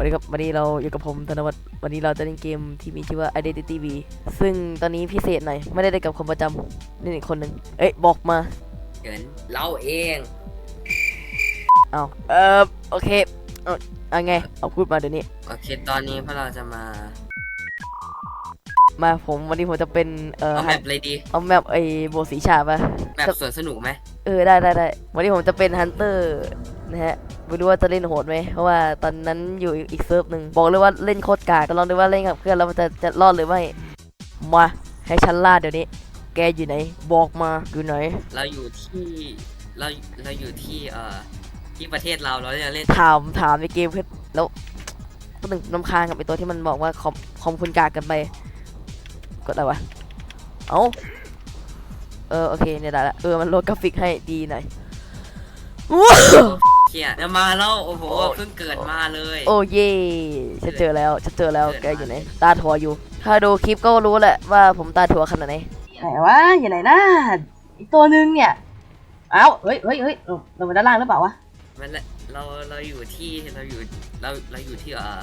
วันนี้ครับวันนี้เราอยู่กับผมธนวัฒน์วันนี้เราจะเล่นเกมที่มีชื่อว่า Identity V ซึ่งตอนนี้พิเศษหน่อยไม่ได้เล่นกับคนประจำนี่อีกคนหนึ่งเอ้ยบอกมาเกินเราเองเอาเออโอเคเอาเอาไงเอาพูดมาเดี๋ยวนี้โอเคตอนนี้พวกเราจะมามาผมวันนี้ผมจะเป็นเอ่อเอาแมปเลยดีเอาแมปไอ้โบสีชาปะแมปสวนสนุกไหมเออได้ได้ได้วันนี้ผมจะเป็นฮันเตอร์ นะฮะไม่รู้ว่าจะเล่นโหดไหมเพราะว่าตอนนั้นอยู่อีกเซิร์ฟหนึ่งบอกเลยว่าเล่นโคตรกากก็ลองดูว่าเล่นกับเพื่อนแล้วมันจะจะรอดหรือไม่มาให้ฉันล่าเดี๋ยวนี้ แกอยู่ไหน บอกมาอยู่ไหน เราอยู่ที่เราเราอยู่ที่เอ่อที่ประเทศเราเราจะเล่นถามถามในเกมเพื่อนแล้วก็หนึ่งน้ำค้างกับไอตัวที่มันบอกว่าคอมคอมคุณกากกันไปกดอะไรวะเอ้าเออโอเคเนี่ยได้ละเออมันโหลดกราฟิกให้ดีหน่อย ว้าวเคียจะมาแล้วโอ้โหโอ้ยเพิ่งเกิดมาเลยโอ้เย่ฉันเจอแล้วฉันเจอแล้วแกอยู่ไหนตาถั่วอยู่ ถ้าดูคลิปก็รู้แหละว่าผมตาถั่วขนาดไหนไหนวะอยู่ไหนนะอีกตัวนึงเนี่ยเอ้าเฮ้ยเฮ้ยเฮ้ยลงไปด้านล่างหรือเปล่าวะมันละเราเราอยู่ที่เราอยู่เราเราอยู่ที่เอ่อ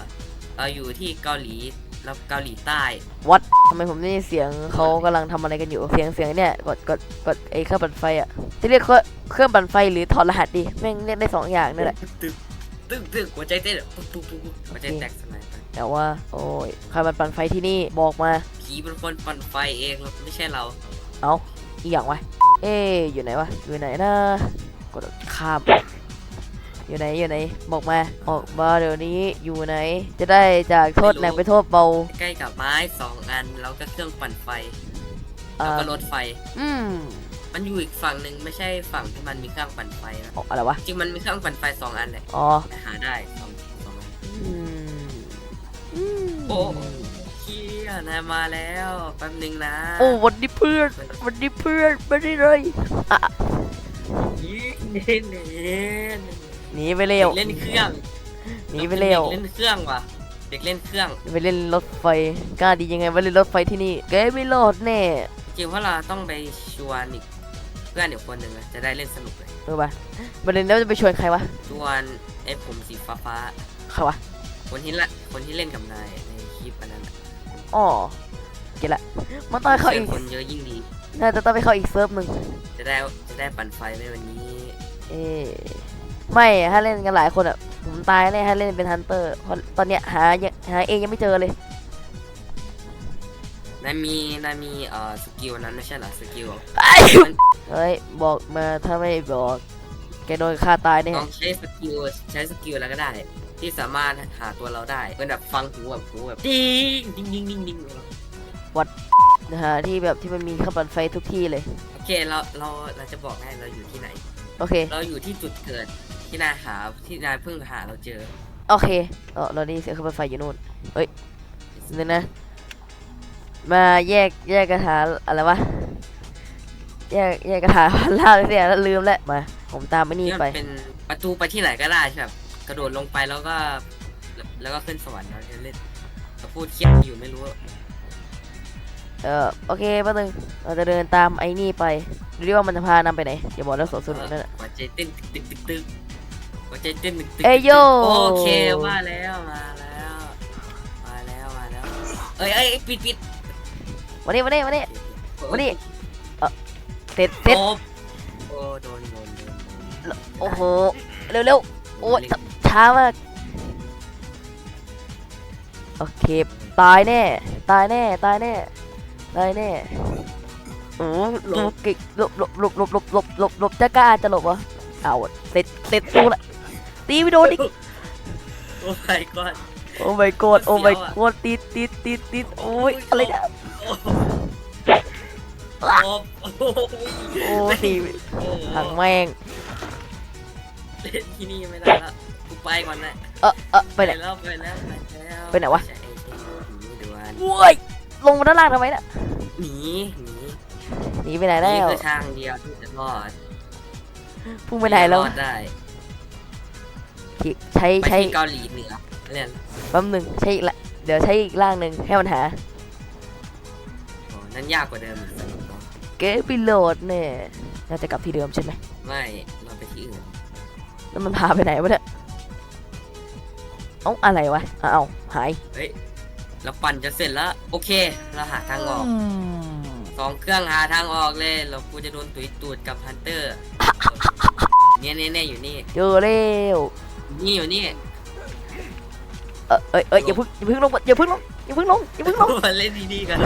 เราอยู่ที่เกาหลี เราเกาหลีใต้ วัดทำไมผมได้ยินเสียงเขากำลังทำอะไรกันอยู่ เสียงเสียงเนี่ยกดกดกดไอ้เครื่องปั่นไฟอะที่เรียกว่าเครื่องปั่นไฟหรือถอดรหัสดิแม่งเรียกได้สองอย่างนั่นแหละตึกตึกตึกหัวใจเต้นปุ๊บปุ๊บปุ๊บปุ๊บหัวใจแตกสลายไปแต่ว่า โอ้ยใครมันปั่นไฟที่นี่บอกมาผีเป็นคนปั่นไฟเองไม่ใช่เรา เอาอีกอย่างวะเอ๊ะอยู่ไหนวะอยู่ไหนนะกดข้าม อยู่ไหนอยู่ไหนบอกมาออกมาเดี๋ยวนี้อยู่ไหน จะได้จากโทษหนักไปโทษเบา ใกล้กับไม้สองอันแล้วก็เครื่องปั่นไฟอ่า แล้วก็รถไฟ อืมมันอยู่อีกฝั่งหนึ่งไม่ใช่ฝั่งที่มันมีเครื่องปั่นไฟนะเอาอะไรวะจริงมันมีเครื่องปั่นไฟสองอันเลยอ๋อแต่หาได้สองสองอันอืมอืมโอ้เคียนายมาแล้วแป๊บหนึงนะโอ้วันนี้เพื่อนวันนี้เพื่อนไม่ได้เลยอะยี่เน้นเน้น หนีไปเร็วเล่นเครื่องหนีไปเร็วเด็กเล่นเครื่องว่ะ เด็กเล่นเครื่อง ไปเล่นรถไฟ กล้าดียังไงว่าเล่นรถไฟที่นี่แกไม่รอดแน่จริงเพราะเราต้องไปชวนอีกเพื่อนอีกคนหนึ่งอะจะได้เล่นสนุกเลยเออปะประเด็นแล้วจะไปชวนใครวะ ชวนไอ้ผมสีฟ้าฟ้าใครวะ ๆคนที่ละคนที่เล่นกับนายในคลิปอันนั้นอะอ๋อเก็ตละ มันต้องให้เข้าอีก คนเยอะยิ่งดี น่าจะต้องไปเข้าอีกเซิร์ฟหนึ่งจะได้จะได้ปั่นไฟในวันนี้ เอ๊ะ ไม่อะถ้าเล่นกันหลายคนอะผมตายแน่ถ้าเล่นเป็นฮันเตอร์เพราะตอนเนี้ยหายังหาเองยังไม่เจอเลย นายมีนายมีเอ่อสกิลนั้นไม่ใช่เหรอสกิลเฮ้ยบอกมาถ้าไม่บอก แกโดนฆ่าตายแน่ลองใช้สกิลใช้สกิลแล้วก็ได้ ที่สามารถหาตัวเราได้เป็นแบบฟังหูแบบหูแบบดิ้งดิ้งดิ้งดิ้งดิ้งนะฮะที่แบบที่มันมีข้าวปั่นไฟทุกที่เลย โอเคเราเราเราจะบอกให้เราอยู่ที่ไหน โอเค เราอยู่ที่จุดเกิด ที่นายหาที่นายเพิ่งหาเราเจอโอเคเออเราได้ยินเสียงข้าวปั่นไฟอยู่นู่นเฮ้ยนึงนะ มาแยกแยกกระถาอะไรวะแยกแยกกระถาพันล่างเนี่ยแล้วลืมแล้วมาผมตามไปนี่ที่มันไปเป็นประตูไปที่ไหนก็ได้ใช่แบบกระโดดลงไปแล้วก็แล้วแล้วก็ขึ้นสวรรค์เราจะเล่นเราพูดเครียดอยู่ไม่รู้เออโอเคแป๊บนึงเราจะเดินตามไอ้นี่ไปดูดิว่ามันจะพานำไปไหนอย่าบอกแล้วสวนสนุกนั่นแหละหัวใจเต้นตึกตึกตึก หัวใเต้นตึกตึกเอโยโอเคมาแล้วมาแล้วมาแล้วมาแล้วเอ้ยเอ้ยปิดปิดวันนี้วันนี้วันนี้วันนี้เออสร็จเสร็จโอ้โดนโดนโดนโอ้โหเร็วเร็วโอ้ยช้ามากโอเคตายแน่ตายแน่ตายแน่ตายแน่โอ้หลบกิกหลบหลบหลบหลบหลบหลบหลบจะกล้าจะหลบวะเอาเสร็จเสร็จตู้ละ ตีไม่โดนอีกโอ้ my god โอ้ my god โอ้ my เสียวอะ god ติดติดติดติดโอ้ยอะไรเนี่ยโอ้โหโอ้โหโอ้ตีโอ้โหทางแม่งเล่นที่นี่ไม่ได้ละกูไปก่อนนะเออเออไปไหนแล้วไปแล้วไปแล้วไปไหนวะใช่ไอ้เจ้าหนีด่วนโว้ยลงมาด้านล่างทำไมเนี่ยหนีหนีหนีไปไหนแล้นี่วคือทางเดียวที่จะรอดพุ่งไปไหนแล้วรอดได้ ใช้ไปใช้ที่เกาหลีเหนือเนี่ยแป๊บหนึงใช้อีกละเดี๋ยวใช้อีกล่างหนึ่งให้มันหา โอ้นั่นยากกว่าเดิมอีกสนุกเนอะเก็บไปโหลดเนี่ยน่าจะกลับที่เดิมใช่ไหมไม่เราไปที่อื่นแล้วมันพาไปไหนวะเนี่ยเอ้าอะไรวะอ้าวหายเฮ้ยเราปั่นจะเสร็จแล้ว โอเค เราหาทางออกสองเครื่องหาทางออกเลยเรากูจะโดนตุยตูดกับฮันเตอร์ เนี่ยเนี่ยเนี่ยอยู่นี่ เจอแล้ว นี่อยู่นี่เออเอ้ยเอ้ยอย่าเพึ่งอย่าเพึ่งลงอย่าเพึ่งลงอย่าเพึ่งลงอย่าเพึ่งลงมาเล่นดีๆกัน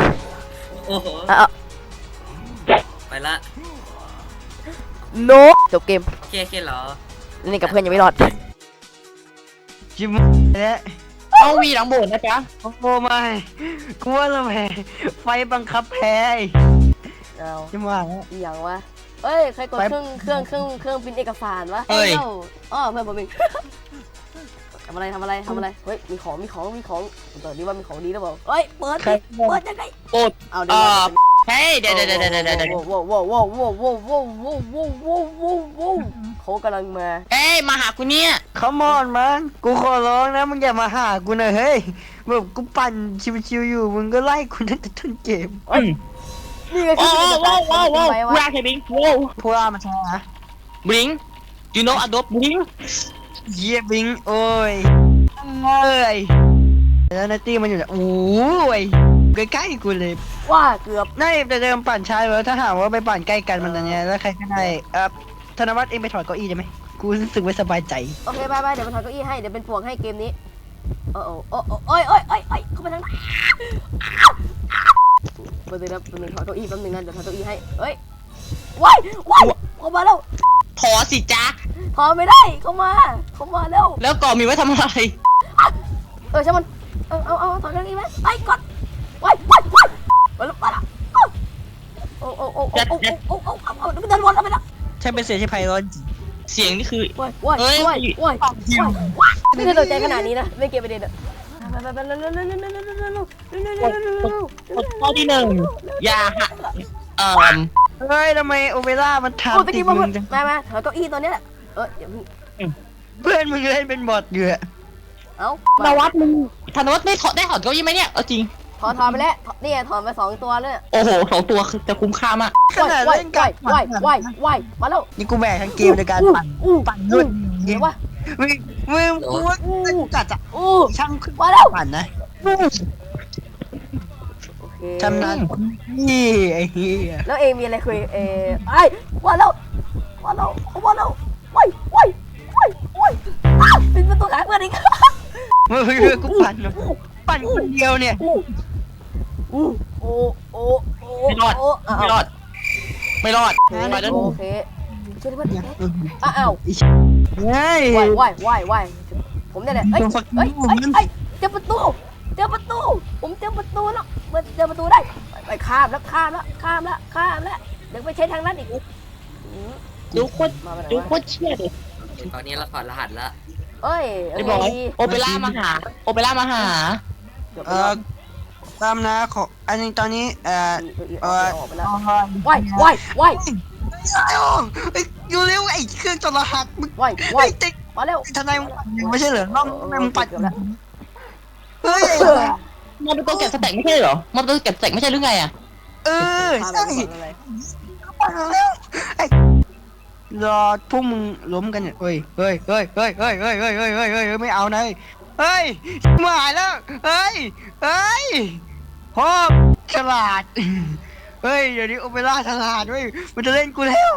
โอ้โห อะอะ ไปละโนจบเกมโอเคโอเคเหรอ เล่นกับเพื่อนยังไม่รอดจิมแล้วเอาวีหลังโบสถ์นะจ๊ะโอ้โหไม่กลัวแล้วแพ้ไฟบังคับแพ้เอาจิมว่าแล้ว อีหยังวะ เอ้ยใครกดไปเครื่องเครื่องเครื่องเครื่องพิมพ์เอกสารวะเฮ้ยอ้าอ๋อเพื่อนผมเอง ทำอะไรทำอะไรทำอะไรเฮ้ยมีของมีของมีของตอนนี้ว่ามีของดีหรือเปล่าเฮ้ยเปิดใคร ดิเปิดยังไงโอ๊ตเอาเดี๋ยวเอ่อเฮ้ยเดี๋ยวเดี๋ยวเดี๋ยวเดี๋ยวเดี๋ยวเดี๋ยวว้าวว้าวว้าวว้าวว้าวว้าวว้าวว้าวว้าวว้าวว้าวเขากำลังมาเฮ้ยมาหากูเนี่ย ขมอนมันกูขอร้องนะมึงอย่ามาหากูนะเฮ้ยแบบกูปั่นชิวๆอยู่มึงก็ไล่กูตั้งแต่ต้นเกม นี่ไงโอ้คือโหว้าวว้าวว้าวไปวะว้าวเฮบิงว้าวพวกเรามาใช่ไหมบลิง you know Adobe บลิงเยี่ยบิงโอ้ยเอ้ยแล้วนาตี้มันอยู่เนี่ยโอ้ยใกล้ๆกูเลยว่าเกือบนี่แต่เดิมปั่นช้าแล้วถ้าหากว่าไปปั่นใกล้กันมันจะเนี่ยแล้วใครก็ได้เอ่อธนวัฒน์เองไปถอดเก้าอี้ได้ไหมกูรู้สึกไม่สบายใจ โอเคบายบายเดี๋ยวมาถอดเก้าอี้ให้ เดี๋ยวเป็นปวกให้เกมนี้โอ้โอ้โอ้โอ้โอ้ยโอ้ยโอ้ยโอ้ยเข้าไปทาง ไหนแป๊บนึงนะแป๊บนึงถอดเก้าอี้แป๊บนึงนะเดี๋ยวถอดเก้าอี้ให้เฮ้ยว้ายว้ายเข้ามาแล้วถอสิจ๊ะถอดไม่ได้เข้ามาเข้ามาแล้วแล้วก่อมีไว้ทำอะไรเออใช่มันเอาเอาเอาถอดเก้าอี้ไหมไปก่อนว้ายว้ายว้ายมาแล้วมาแล้วโอ้โอ้โอ้โอ้โอ้โอ้โอ้โอ้โอ้เดินวนแล้วไปแล้วใช่เป็นเสียงที่ไพเราะจริงเสียงนี่คือว้ายว้ายเฮ้ยว้ายว้ายว้ายไม่เคยสนใจขนาดนี้นะไม่เก็บประเด็นอะ ไปไปไปเร็วเร็วเร็วเร็วเร็วเร็วเร็วเร็วเร็วเร็วเร็วเร็วเร็วเร็วเร็วกดข้อที่หนึ่งอย่าหาเอ่อเฮ้ยทำไมโอเปร่ามันทำติดมามึมางจังมาถอยเก้าอี้ตัวเนี้ยแหละเออเดี๋ยวมึงเพื่อนมึงเล่นเป็นบอทอยู่อะเอ้าธนวัฒน์มึงธนวัฒน์ได้ถอดได้ถอดเก้าอี้ไหมเนี่ยเอาจริงถอนถอนไปแล้วนี่ไงถอนไปสองตัวเลยโอ้โหสองตัวคือจะคุ้มค่ามากขนาดว้ายเล่นกัว้ายว้ายวายว้ายมาแล้วนี่กูแบกทั้งเกมในการปั่นปั่นนู่นเดี๋ยววะ มึงมึงกูว่าจัดอะอู้ช่างขึ้นมาแล้วปั่นนะโอเคชำนาญนี่ไอ้เหี้ยแล้วเองมีอะไรคุยเออไอ้มาแล้วมาแล้วมาแล้วว้ายว้ายว้ายว้ายอ้าวปิดประตูหาเพื่อนอีก มึงกูปั่นเนอะปั่นคนเดียวเนี่ย อู้อู้โอ้โอ้โอ้ไม่รอด โอ้อ้าวไม่รอด ไม่รอดไปแล้ว โอเค ช่วยด้วยเพื่อนอ้าวเฮ้ยว่ายว่ายว่ายว่ายผมเนี่ยแหละเอ้ยตัวฝักเอ้ยผมเอ้ยมันเอ้ยเจอประตูเจอประตู ผมเจอประตูแล้วมันเจอประตูได้ไปไปข้ามแล้วข้ามแล้วข้ามแล้วข้ามแล้วเดี๋ยวไปใช้ทางนั้นอีกอืมดูโคตรมาไปไหนดูวะโคตรเชี่ยเลยตอนนี้เราถอดรหัสแล้วเอ้ยเอ้ไอ้ยบอยโอเปร่ามาหา โอเปร่ามาหาเกือบเออตามนะขออันนี้ตอนนี้ เอ่อเออออกไปแล้วเอาว่ายว่ายว่ายเอยู่เร็วไอ้เครื่องจดรหัสมึงว่ายไอ้ว่ายเด็กมาเร็วทนายมึงปั่นอยู่ไม่ใช่เหรอน้องทำไมมึงปั่นอยู่แล้วเฮ้ยมันตัวเก็บสแต็กไม่ใช่เหรอมันตัวเก็บสแต็กไม่ใช่หรือไงอะเออใช่ไปก่อนอะไรปั่นแล้วไอ้รอพวกมึงล้มกันเนี่ยเฮ้ยเฮ้ยเฮ้ยเฮ้ยเฮ้ยเฮ้ยเฮ้ยเฮ้ยเฮ้ยเฮ้ยเฮ้ยไม่เอานะเฮ้ยมาหายแล้วเฮ้ยเฮ้ยพ่อฉลาด เฮ้ยเดี๋ยวนี้โอเปร่าฉลาดเว้ยมันจะเล่นกูแล้ว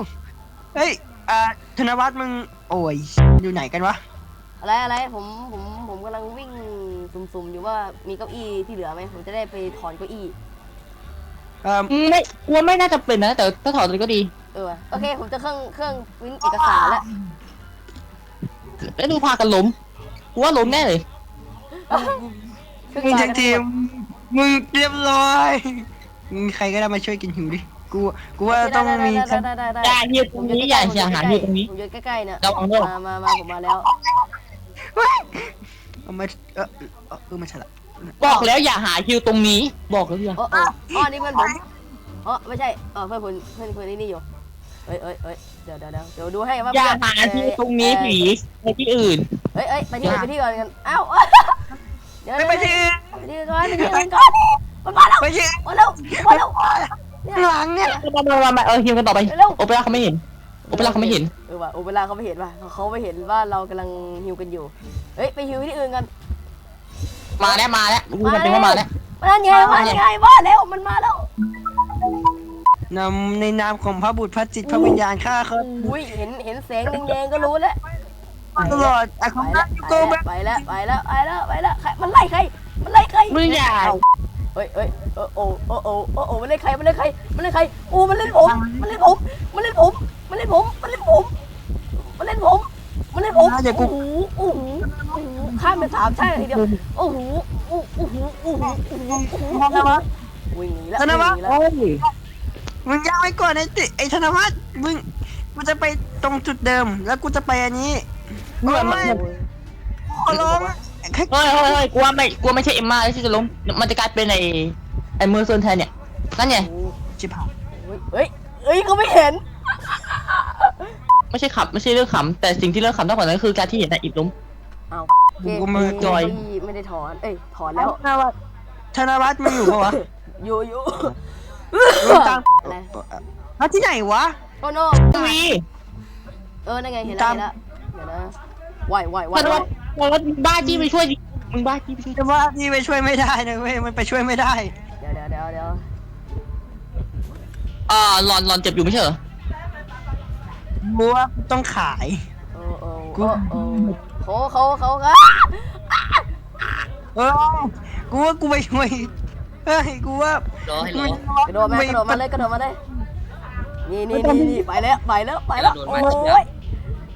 เฮ้ยอ่าธนวัฒน์มึงโอ้ยอยู่ไหนกันวะอะไรอะไรผมผมผมกำลังวิ่งสุ่มๆอยู่ว่ามีเก้าอี้ที่เหลือไหมผมจะได้ไปถอนเก้าอี้เอ่ออืมไม่กลัวไม่น่าจะเป็นนะ แต่ถ้าถอดเลยก็ดีเออว่ะโอเค ผมจะเครื่องเครื่องวินเอกสารแล้วแล้วดูพากันล้มกูว่าล้มแน่เลยเครื่องมึงกาทั้รงทีมมึงเรียบร้อย มึงใครก็ได้มาช่วยกินหิวดิ กู กูว่าต้องมี ได้ทั้งได้ได้ได้อย่าเฮียตรงนี้อย่าอย่าหาเฮียตรงนี้ผมอยู่ใกล้ๆเนี่ยระวังด้วย มามามาผมมาแล้วเอามาเออเออเออมาฉลาดบอกแล้วอย่าหาฮิวตรงนี้ บอกแล้วอย่าอ๋ออ๋ออ๋อนี่เพื่อนผมอ๋อไม่ใช่เออเพื่อนคุณเพื่อนคุณนี่นี่อยู่เอ้ยเอ้ยเอ้ยเดี๋ยวเดี๋ยวเดี๋ยวเดี๋ยวดูให้ว่าอย่าเพื่นหาฮิวตรงนี้ผีไปที่อื่น เอ้ยเอ้ยไปที่อื่นไปที่อื่นกันอ้าวเดี๋ยวไม่เดี๋ยวไปที่อื่นไปที่อื่นก่อนไปที่อื่นก่อน มันมาแล้วไปที่มาแล้วมาแล้วเนี่ยหลังเนี่ยมามามามาเออฮิวกันต่อไปเร็วโอเปร่าเขาไม่เห็นโอเปร่าเขาไม่เห็นเออว่ะโอเปร่าเขาไม่เห็นว่ะเขาไม่เห็นว่าเรากำลังฮิวกันอยู่เฮ้ยไปฮิวที่อื่นกันมาแล้วมาแล้วกูจำเป็นว่ามาแล้วมันไงมันไงว่าแล้วมันมาแล้วนำในนามของพระบุตรพระจิตรพระวิญญาณข้าเขาอุ้ยเห็นเห็นแสงแดงๆก็รู้แล้วตลอดไอ้ของนั้นยูโกแบไปแล้วไปแล้วไปแล้วไปแล้วใครมันไล่ใครมันไล่ใครมึงอย่า เฮ้ยเฮ้ยโอ้โอ้โอ้โอ้โอ้โอ้มันเล่นใครมันเล่นใครมันเล่นใครโอ้มันเล่นผมมันเล่นผมมันเล่นผมมันเล่นผมมันเล่นผมมันเล่นผมมันเล่นผมโอ้โหโอ้โหโอ้โหข้ามไปสามใช่ทีเดียวโอ้โหโอ้โหโอ้โหโอ้โหโอ้โหโอ้โหวิ่งหนีแล้วธนวัฒน์วิ่งหนีแล้วมึงยังไว้ก่อนไอ้ติไอ้ธนวัฒน์มึงกูจะไปตรงจุดเดิม แล้วกูจะไปอันนี้เหมือนมันขอร้องแค่ เฮ้ยเฮ้ยเฮ้ยกูว่าไม่กูว่าไม่ใช่เอ็มมาที่จะล้ม มันจะกลายเป็นไอ้ไอ้มือโซนแทนเนี่ย นั่นไง ชิบหายเฮ้ยเฮ้ยเขาไม่เห็น ไม่ใช่ขับ ไม่ใช่เรื่องขำ แต่สิ่งที่เรื่องขำมากกว่านั้นคือการที่เห็นนายอิดล้ม เอากูมือจอย ไม่ได้ถอน เอ้ย ถอนแล้ว ธนวัฒน์ธนวัฒน์มึงอยู่ปะวะอยู่อยู่มึงตามอะไรเอาที่ไหนวะโอ้โน่วีเออนั่นไงเห็นแล้วตามเห็นแล้วเดี๋ยวนะไหวไหวไหว มันว่ามันว่ามึงบ้าจี้ไปช่วยดิมึงบ้าจี้ไปช่วยแต่ว่าที่ไปช่วยไม่ได้นะเว้ยมันไปช่วยไม่ได้เดี๋ยวเดี๋ยวเดี๋ยวเดี๋ยวอ่าหลอนหลอนเจ็บอยู่ไม่ใช่เหรอกูว่าต้องขาย โอ้โอ้กูโอ้โอ้เขาเขาเขาเออกูว่ากูไปช่วยเฮ้ยกูว่า รอให้รอ กระโดดมากระโดดมาเลยกระโดดมาเลยนี่นี่นี่นี่ไปแล้วไปแล้วไปแล้วกระโดดโอมาจริงๆ้ย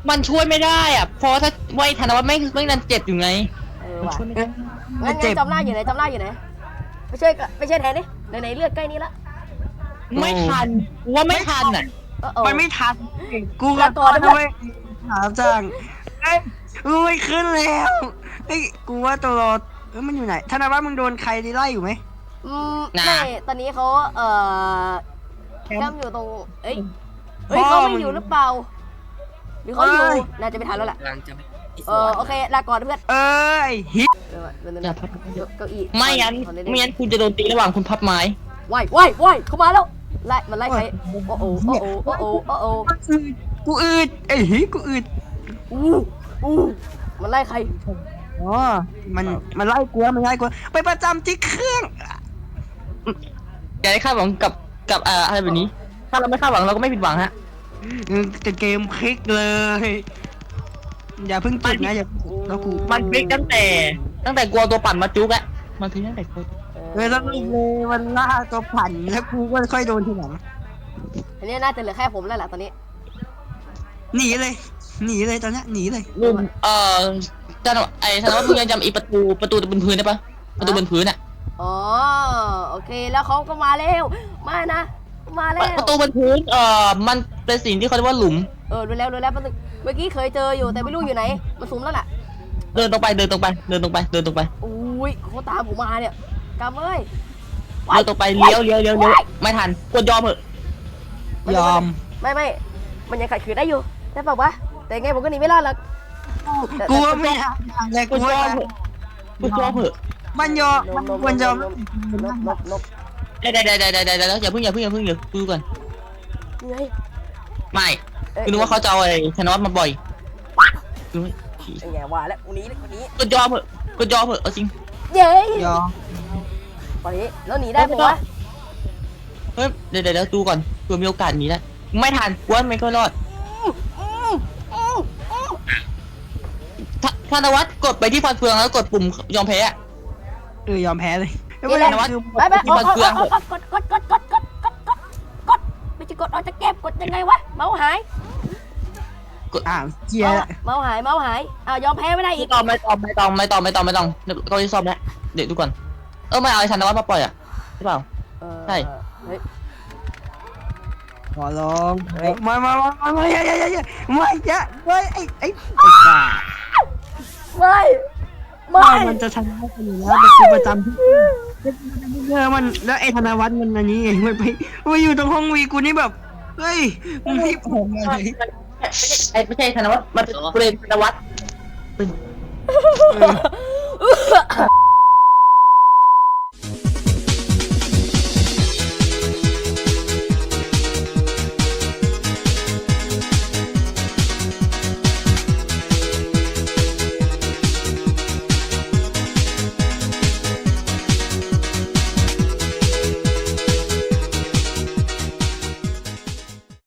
มันช่วยไม่ได้อะ เพราะถ้าไว้ธนวัฒน์ไม่ไม่นันเจ็บอยู่ไง เออมันว่ะช่วยไม่ได้งั้นงั้นจำหน้าอยู่ไหนจำหน้าอยู่ไหนไปช่วยกันไปช่วยแทนดิไหนไหนเลือดใกล้นี้ละไม่ทันกูว่าไม่ทันอะเออเออ มันไม่ทันกูลาก่อนนะด้วยหาจังเอ้ยกูไม่ขึ้นแล้วเฮ้ยกูว่าตัวรอเอ้ยมันอยู่ไหนธนวัฒน์มึงโดนใครไล่อยู่ไหมอืมไม่ตอนนี้เขาเอ่อย่ำอยู่ตรงเอ้ยเอ้ยเขาไม่อยู่หรือเปล่า มีคนอยู่น่าจะไม่ทันแล้วแหละเออโอเค ลาก่อนเพื่อนเอ้ยฮิตเก้าอี้ไม่งั้นไม่งั้นคุณจะโดนตีระหว่างคุณพับไม้ว้ายว้ายว้ายเข้ามาแล้ว ไล่มันไล่ใคร โอ้โหโอ้โหโอ้โหโอ้โหกูอืดไอ้ยฮิกูอืดอู้อู้มันไล่ใคร อ๋อมันมันไล่กูแล้วมันไล่กูไปประจำที่เครื่องอย่าได้คาดหวังกับกับออะไรแบบนี้ ถ้าเราไม่คาดหวังเราก็ไม่ผิดหวังฮะ เออแต่เกมพลิกเลย อย่าเพิ่งจุดนะอย่าแล้วกูมันพลิกตั้งแต่ ตั้งแต่กลัวตัวปั่นมาจุกอะมันพลิกตั้งแต่กลัวเออแล้วก็เลยมันล่าตัวผันแล้วกูก็ค่อยโดนทีหลังอันนี้น่าจะเหลือแค่ผมแล้วแหละตอนนี้ หนีเลย หนีเลยตอนเนี้ยหนีเลยรุ่นเอ่อจันไอ้ธนวัฒน์มึงยังจำอีประตูประตูบนพื้นได้ปะประตูบนพื้นอะอ๋อโอเคแล้วเขาก็มาแล้วมานะ มาแล้ว ประตูบนพื้นเอ่อมันเป็นสิ่งที่เขาเรียกว่าหลุม เออ รู้แล้วรู้แล้วแป๊บนึงเมื่อกี้เคยเจออยู่แต่ไม่รู้อยู่ไหน มันสูงแล้วน่ะ เดินตรงไปเดินตรงไปเดินตรงไปเดินตรงไปอุ้ยเขาตามผมมาเนี่ยกำเอ้ยเดินตรงไปเลี้ยวเลี้ยวเลี้ยวเลี้ยวไม่ทันกดยอมเหอะยอม ไม่ไม่มันยังขัดขืนได้อยู่ได้เปล่าวะแต่ยังไงผมก็หนีไม่รอดหรอกกูว่าไม่ทำเลยกกูดยว่าอมเหอะกดยอมเหอะมันยอมมันควรยอมนบนบ นบได้ได้ได้ได้ได้ได้อย่าเพิ่งอย่าเพิ่งอย่าเพิ่งอย่าดูก่อนนี่ไงไม่เอ้ยคือนึกว่าเขาจะเอาไอ้ธนวัฒน์มาบ่อยดูยังไงว่าแล้ววันนี้วันนี้กดยอมเหอะกดยอมเหอะเอาจริงเย้ยอมวันนี้แล้วหนีได้ปะวะเฮ้ยเดี๋ยวเดี๋ยวเดี๋ยวดูก่อนเผื่อมีโอกาสหนีได้ไม่ทันกวนไม่ก็รอดธธนวัฒน์กดไปที่ฟันเฟืองแล้วกดปุ่มยอมแพ้อะเออยอมแพ้เลย นี่แหละนคือไปไปที่มันเฟืองกดกดกดกดกดกดกดกดกดไม่ใช่กดออกจะเก็บกดยังไงวะเมาส์หายอ้าวเจียเมาส์หายเมาส์หายอ้าวยอมแพ้ไม่ได้อีไม่กต้องไม่ต้องไม่ต้องไม่ต้องไม่ต้องไม่ต้องเดี๋ยวก็จะซ่อมแล้วเดี๋ยวดูก่อนเออไม่เอาไอ้ธนวัฒน์มาปล่อยอะใช่เปล่าเออใช่เฮ้ยขอร้องเฮ้ยมามามามามาอย่าอย่าอย่าอย่าไม่อย่าเฮ้ยไอ้ไอ้ไอ้กาไม่ ไม่ไม่มันจะชนะกันอยู่แล้วแต่กูประจำที่เออมันแล้วไอ้ธนวัฒน์มันอันนี้ไงมันไปมันอยู่ตรงห้องวีกูนี่แบบ เฮ้ยมึงรีบผมมาเลยไอ้ไม่ใช่ธนวัฒน์มันเป็นเปรมธนวัฒน์ เออ